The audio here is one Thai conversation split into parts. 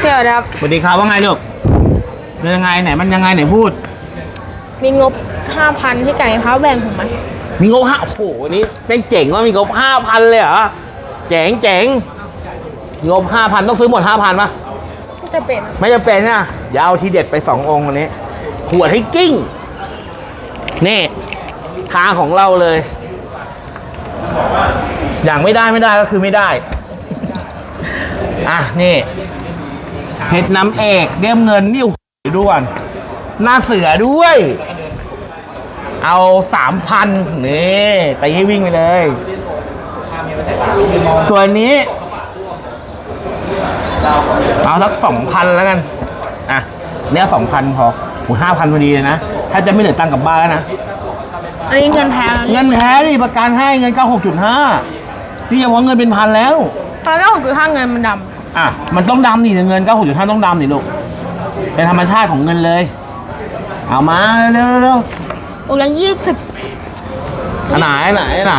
เดี๋ยวนะครับ สวัสดีครับว่าไงลูกเป็นยังไงไหนมันยังไงไหนพูด มีงบ5,000ที่ไก่พร้าวแบ่งผมไหมมีงบห้าโอ้โหนี่เป็นเจ๋งว่ามีงบห้าพันเลยเหรอเจ๋งเจ๋งงบห้าพันต้องซื้อหมดห้าพันปะก็จะเป็น ไม่จำเป็นนะเดี๋ยวเอาทีเด็ดไปสององค์วันนี้ขวดให้กิ้งนี่ทางของเราเลย อย่างไม่ได้ไม่ได้ก็คือไม่ได้ อะนี่เพชรน้ำเอกเลี่ยมเงินนี่โอ้โหดูก่อนหน้าเสือด้วย เอาสามพันนี่ไปให้วิ่งไปเลย ส่วนนี้ เอาสักสองพันแล้วกัน อะเนี่ยสองพันพอโอ้ห้าพันพอดีเลยนะ ถ้าจะไม่เหลือตังค์กลับบ้านแล้วนะ อันนี้เงินแท้แล้วเงินแท้ดิประกันให้เงิน96.5นี่เฉพาะเงินเป็นพันแล้วตอนแรกผมคือห้าเงินมันด อะมันต้องดำนี่เงิน96.5ต้องดำนี่ลูกเป็นธรรมชาติของเงินเลย เอามาเร็วๆเร็วำองค์ละยี่สิบๆอันไหนอันไหนอันไหน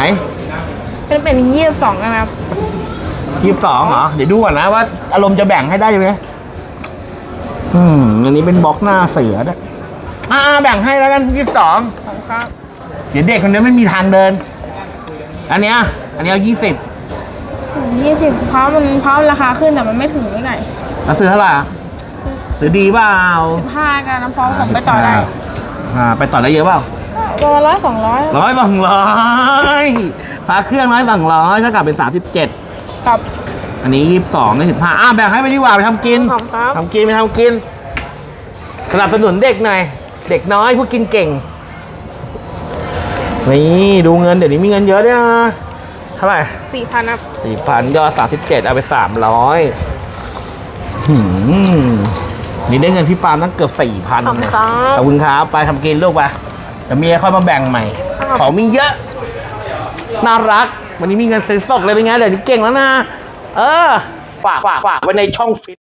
เป็นเป็นยี่สิบสองนะครับยี่สิบสองเหรอเดี๋ยวดูก่อนนะว่าอารมณ์จะแบ่งให้ได้ไหมอืมอันนี้เป็นบล็อกหน้าเสือด้วยอ่าแบ่งให้แล้วกันยี่สิบสองของครับเดี๋ยวเด็กคนนี้ไม่มีทางเดิน อันเนี้ยอันนี้เอายี่สิบ ยี่สิบเพราะมันเพราะราคาขึ้นแต่มันไม่ถึงเท่าไหร่แล้วซื้อเท่าไหร่อะซื้อดีเปล่าสิบห้ากันน้ำฟองผมไปต่อได้อ่าไปต่อได้เยอะเปล่าตัวร้อยสองร้อยร้อยสองร้อยพาเครื่องร้อยสองร้อยถ้ากลับเป็นสามสิบเจ็ดกับ อันนี้ยี่สิบสองนี่สิบห้าอะแบ่งให้ไปดีกว่าไปทำกินของครับ ทำกินไปทำกินสนับสนุนเด็กหน่อยเด็กน้อยผู้กินเก่งนี่ดูเงินเดี๋ยวนี้มีเงินเยอะด้วยนะเท่าไหร่สี่พันครับสี่พันยอดสามสิบเจ็ดเอาไปสามร้อยนี่ได้เงินพี่ปาล์มตั้งเกือบสี่พันขอบคุณเนี่ยครับขอบคุณครับไปทำกินลูกไปแต่เมียค่อยมาแบ่งใหม่ ของมีเยอะ น่ารัก วันนี้มีเงินซื้อสดเลยเป็นไงเดี๋ยวนี้เก่งแล้วนะ เออ ฝากฝากฝากไว้ในช่องฟิต